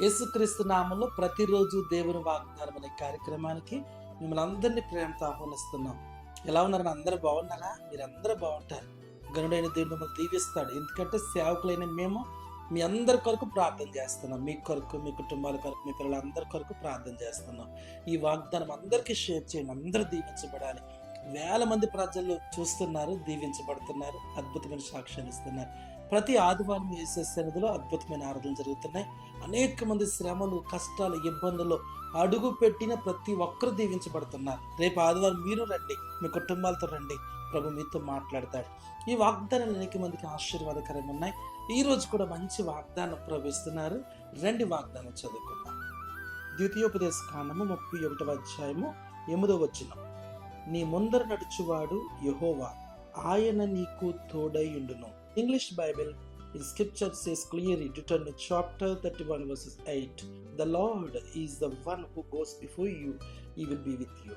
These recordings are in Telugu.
యేసుక్రీస్తు నామంలో ప్రతిరోజు దేవుని వాగ్దానం అనే కార్యక్రమానికి మిమ్మల్ని అందరినీ ప్రేమతో ఆహ్వానిస్తున్నాం. ఎలా ఉన్నారని అందరూ బాగున్నారా? మీరు అందరూ బాగుంటారు. గనుడైన దేవుడు మిమ్మల్ని దీవిస్తాడు. ఎందుకంటే సేవకులైన మేము మీ అందరి కొరకు ప్రార్థన చేస్తున్నాం. మీ కొరకు మీ కుటుంబాల కొరకు మీ పిల్లలందరి కొరకు ప్రార్థన చేస్తున్నాం. ఈ వాగ్దానం అందరికీ షేర్ చేయండి. అందరూ దీవించబడాలి. వేల మంది ప్రజలు చూస్తున్నారు దీవించబడుతున్నారు అద్భుతమైన సాక్ష్యాలు ఇస్తున్నారు. ప్రతి ఆదివారం వేసే సన్నిధిలో అద్భుతమైన ఆరాధనలు జరుగుతున్నాయి. అనేక మంది శ్రమలు కష్టాలు ఇబ్బందులు అడుగు పెట్టిన ప్రతి ఒక్కరు దీవించబడుతున్నారు. రేపు ఆదివారం మీరు రండి మీ కుటుంబాలతో రండి ప్రభు మీతో మాట్లాడతాడు. ఈ వాగ్దానాలు అనేక మందికి ఆశీర్వాదకరంగా ఉన్నాయి. ఈ రోజు కూడా మంచి వాగ్దానం ప్రవేశిస్తున్నారు. రండి వాగ్దానం చదువుకుందాం. ద్వితీయోపదేశ కాండము ముప్పై ఒకటవ అధ్యాయము ఎనిమిదో వచ్చిన నీ ముందర నడుచువాడు యహోవా. ఆయన నీకు తోడైయుండును English Bible in scripture says clearly Deuteronomy chapter 31 verses 8 the Lord is the one who goes before you he will be with you.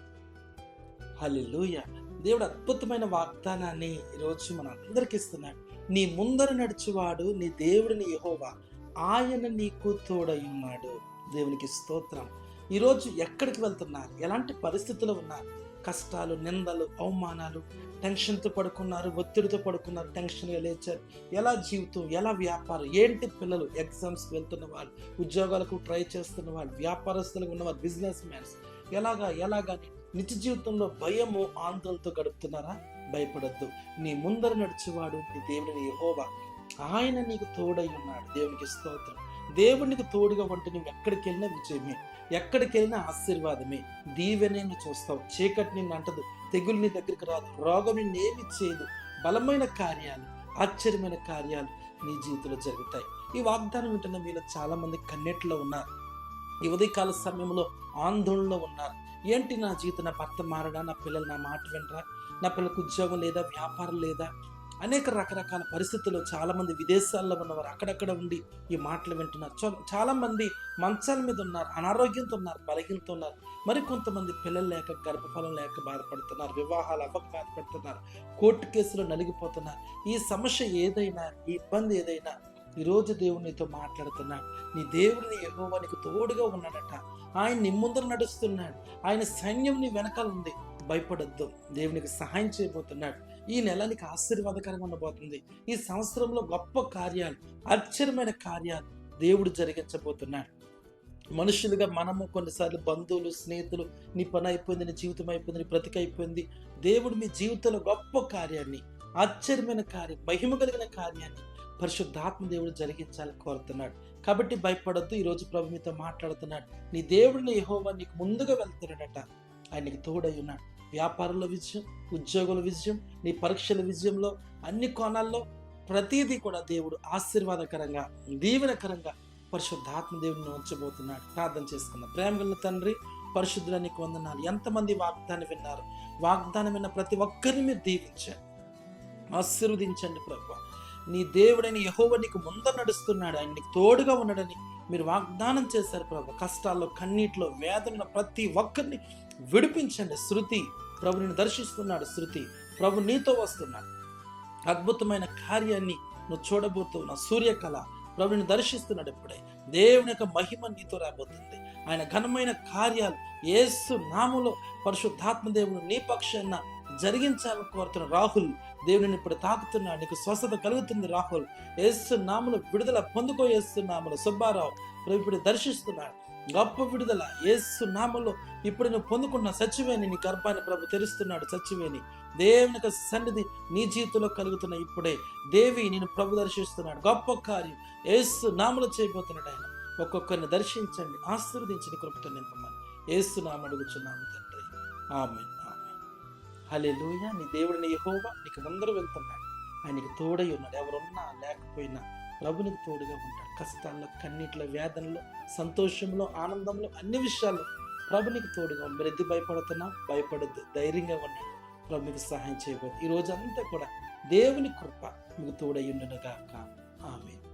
హల్లెలూయా దేవుడు అద్భుతమైన వాగ్దానాన్ని ఈరోజు మన అందరికి ఇస్తున్నాడు. నీ ముందర నడిచేవాడు నీ దేవుడిని యహోవా ఆయన నీకు తోడై ఉన్నాడు. దేవునికి స్తోత్రం. ఈరోజు ఎక్కడికి వెళ్తున్నారు? ఎలాంటి పరిస్థితులు ఉన్నారు? కష్టాలు నిందలు అవమానాలు టెన్షన్తో పడుకున్నారు ఒత్తిడితో పడుకున్నారు టెన్షన్గా లేచారు. ఎలా జీవితం ఎలా వ్యాపారం ఏంటి పిల్లలు ఎగ్జామ్స్కి వెళ్తున్న వాళ్ళు ఉద్యోగాలకు ట్రై చేస్తున్న వాళ్ళు వ్యాపారస్తులకు ఉన్నవారు బిజినెస్ మ్యాన్స్ ఎలాగా ఎలాగా నిత్య జీవితంలో భయము ఆందోళనతో గడుపుతున్నారా? భయపడద్దు. నీ ముందర నడిచేవాడు నీ దేవుడిని యహోవా. ఆయన నీకు తోడై ఉన్నాడు. దేవునికి స్తోత్రం. దేవునికి తోడుగా ఉంటే నువ్వు ఎక్కడికి వెళ్ళినా విజయమే ఎక్కడికి వెళ్ళినా ఆశీర్వాదమే. దీవెనే నువ్వు చూస్తావు చీకటి నిన్ను అంటదు తెగులు నీ దగ్గరికి రాదు రోగం నిన్నేమి చేయదు. బలమైన కార్యాలు ఆశ్చర్యమైన కార్యాలు నీ జీవితంలో జరుగుతాయి. ఈ వాగ్దానం వింటున్న మీలో చాలామంది కన్నెట్లో ఉన్నారు. ఈ ఉదయకాల సమయంలో ఆందోళనలో ఉన్నారు. ఏంటి నా జీవితం? నా భర్త మారడా? నా పిల్లలు నా మాట వినరా? నా పిల్లలకు ఉద్యోగం లేదా? వ్యాపారం లేదా? అనేక రకరకాల పరిస్థితుల్లో చాలామంది విదేశాల్లో ఉన్నవారు అక్కడక్కడ ఉండి ఈ మాటలు వింటున్నారు. చా- చాలా మంచాల మీద ఉన్నారు అనారోగ్యంతో ఉన్నారు బలహీనతో ఉన్నారు. మరి కొంతమంది పిల్లలు లేక గర్భఫలం లేక బాధపడుతున్నారు వివాహాలు అవ్వక బాధపడుతున్నారు కోర్టు కేసులో నలిగిపోతున్నారు. ఈ సమస్య ఏదైనా ఈ ఇబ్బంది ఏదైనా ఈరోజు దేవుడు నీతో మాట్లాడుతున్నాడు నీ దేవుడిని యెహోవా నీకు తోడుగా ఉన్నాడట. ఆయన నీ ముందర నడుస్తున్నాడు. ఆయన సైన్యం నీ వెనకాల ఉంది. భయపడొద్దు. దేవునికి సహాయం చేయబోతున్నాడు. ఈ నెల నీకు ఆశీర్వాదకరంగా ఉండబోతుంది. ఈ సంవత్సరంలో గొప్ప కార్యాలు ఆశ్చర్యమైన కార్యాలు దేవుడు జరిగించబోతున్నాడు. మనుషులుగా మనము కొన్నిసార్లు బంధువులు స్నేహితులు నీ పని అయిపోయింది నీ జీవితం అయిపోయింది నీ బ్రతిక అయిపోయింది. దేవుడు మీ జీవితంలో గొప్ప కార్యాన్ని ఆశ్చర్యమైన కార్యం మహిమ కలిగిన కార్యాన్ని పరిశుద్ధాత్మ దేవుడు జరిగించాలని కోరుతున్నాడు. కాబట్టి భయపడద్దు ఈరోజు ప్రభు మీతో మాట్లాడుతున్నాడు. నీ దేవుడిని యహోవా నీకు ముందుగా వెళ్తున్నాడట. ఆయనకి తోడై ఉన్నాడు. వ్యాపారంలో విజయం ఉద్యోగుల విజయం నీ పరీక్షల విజయంలో అన్ని కోణాల్లో ప్రతిదీ కూడా దేవుడు ఆశీర్వాదకరంగా దీవెనకరంగా పరిశుద్ధాత్మ దేవుడిని ఉంచబోతున్నాడు. ప్రార్థన చేసుకున్న ప్రేమ గల తండ్రి పరిశుద్ధుల నీకు వందనాలు. ఎంతమంది వాగ్దానం విన్నారు? వాగ్దానం విన్న ప్రతి ఒక్కరిని మీరు దీవించండి. ఆశీర్వదించండి ప్రభు. నీ దేవుడని యహోవ నీకు ముందర నడుస్తున్నాడు. ఆయన నీకు తోడుగా ఉన్నాడని మీరు వాగ్దానం చేశారు ప్రభు. కష్టాల్లో కన్నీటిలో వేదన ప్రతి ఒక్కరిని విడిపించండి. శృతి ప్రభుని దర్శిస్తున్నాడు. శృతి ప్రభు నీతో వస్తున్నాడు. అద్భుతమైన కార్యాన్ని నువ్వు చూడబోతున్నావు. సూర్యకళ ప్రభుని దర్శిస్తున్నాడు ఇప్పుడే. దేవుని యొక్క మహిమ నీతో రాబోతుంది. ఆయన ఘనమైన కార్యాలు ఏసు నాములో పరిశుద్ధాత్మ దేవుడు నీ పక్షాన జరిగించాలని కోరుతున్న రాహుల్ దేవుడిని ఇప్పుడు తాకుతున్నాడు నీకు స్వస్థత కలుగుతుంది రాహుల్. యేసు నాములు విడుదల పొందుకో యేసు సుబ్బారావు ప్రభు ఇప్పుడు దర్శిస్తున్నాడు. గొప్ప విడుదల యేసు నామలో ఇప్పుడు నువ్వు పొందుకున్న సచివేని నీ గర్భాన్ని ప్రభు తెరుస్తున్నాడు సచివేని దేవుని యొక్క సన్నిధి నీ జీవితంలో కలుగుతున్న ఇప్పుడే. దేవి నేను ప్రభు దర్శిస్తున్నాడు. గొప్ప కార్యం ఏసు నామలో చేయబోతున్నాడు ఆయన. ఒక్కొక్కరిని దర్శించండి ఆశీర్వదించండి కృపతో నింపమని ఏసు నామ అడుగుచున్నాము తండ్రి. ఆమె ఆమె హల్లెలూయ నీ దేవుడిని యెహోవా నీకు ముందర వెళ్తున్నాడు. ఆయనకి తోడై ఉన్నాడు. ఎవరున్నా లేకపోయినా ప్రభునికి తోడుగా ఉంటాడు. కష్టాల్లో కన్నీటిలో వేదనలో సంతోషంలో ఆనందంలో అన్ని విషయాల్లో ప్రభునికి తోడుగా మీరు ఎద్దు భయపడుతున్నా భయపడద్దు. ధైర్యంగా ఉన్నాడు ప్రభు మీకు సహాయం చేయబోదు ఈ రోజు అంతా కూడా దేవుని కృప మీకు తోడై ఉండునుగాక. ఆమె